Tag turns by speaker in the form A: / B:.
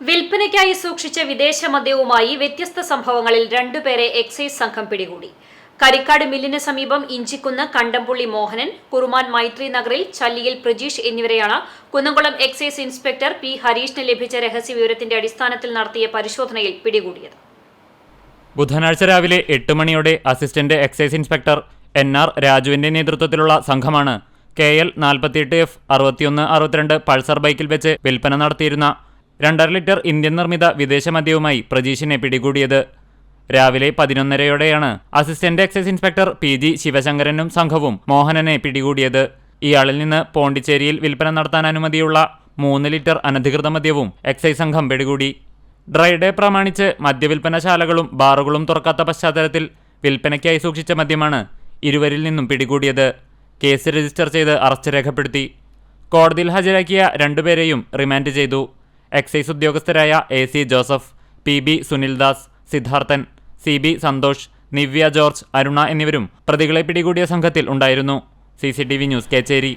A: വിൽപ്പനയ്ക്കായി സൂക്ഷിച്ച വിദേശ മദ്യവുമായി വ്യത്യസ്ത സംഭവങ്ങളിൽ രണ്ടുപേരെ എക്സൈസ് സംഘം പിടികൂടി. കരിക്കാട് മില്ലിന് സമീപം ഇഞ്ചിക്കുന്ന് കണ്ടംപുള്ളി മോഹനൻ കുറുമാൻ മൈത്രി നഗറിൽ ചല്ലിയിൽ പ്രജീഷ് എന്നിവരെയാണ് കുന്നംകുളം എക്സൈസ് ഇൻസ്പെക്ടർ പി ഹരീഷിന് ലഭിച്ച രഹസ്യ വിവരത്തിന്റെ അടിസ്ഥാനത്തിൽ നടത്തിയ പരിശോധനയിൽ പിടികൂടിയത്.
B: ബുധനാഴ്ച രാവിലെ എട്ട് മണിയോടെ assistant excise inspector N R രാജുവിന്റെ നേതൃത്വത്തിലുള്ള സംഘമാണ് കെ എൽ നാൽപ്പത്തിയെട്ട് എഫ് അറുപത്തിയൊന്ന് അറുപത്തിരണ്ട് പൾസർ ബൈക്കിൽ വെച്ച് വിൽപ്പന നടത്തിയിരുന്ന രണ്ടര ലിറ്റർ ഇന്ത്യൻ നിർമ്മിത വിദേശ മദ്യവുമായി പ്രജീഷിനെ പിടികൂടിയത്. രാവിലെ പതിനൊന്നരയോടെയാണ് assistant excise inspector P G ശിവശങ്കരനും സംഘവും മോഹനനെ പിടികൂടിയത്. ഇയാളിൽ നിന്ന് പോണ്ടിച്ചേരിയിൽ വിൽപ്പന നടത്താൻ അനുമതിയുള്ള മൂന്ന് ലിറ്റർ അനധികൃത മദ്യവും എക്സൈസ് സംഘം പിടികൂടി. ഡ്രൈ ഡേ പ്രമാണിച്ച് മദ്യവിൽപ്പനശാലകളും ബാറുകളും തുറക്കാത്ത പശ്ചാത്തലത്തിൽ വിൽപ്പനയ്ക്കായി സൂക്ഷിച്ച മദ്യമാണ് ഇരുവരിൽ നിന്നും പിടികൂടിയത്. കേസ് രജിസ്റ്റർ ചെയ്ത് അറസ്റ്റ് രേഖപ്പെടുത്തി. കോടതിയിൽ ഹാജരാക്കിയ രണ്ടുപേരെയും റിമാൻഡ് ചെയ്തു. Excise ഉദ്യോഗസ്ഥരായ A C Joseph P B Sunildas Siddharthan C B Santhosh Nivya George Aruna എന്നിവരും പ്രതികളെ പിടികൂടിയ സംഘത്തിൽ ഉണ്ടായിരുന്നു. C news Kechery.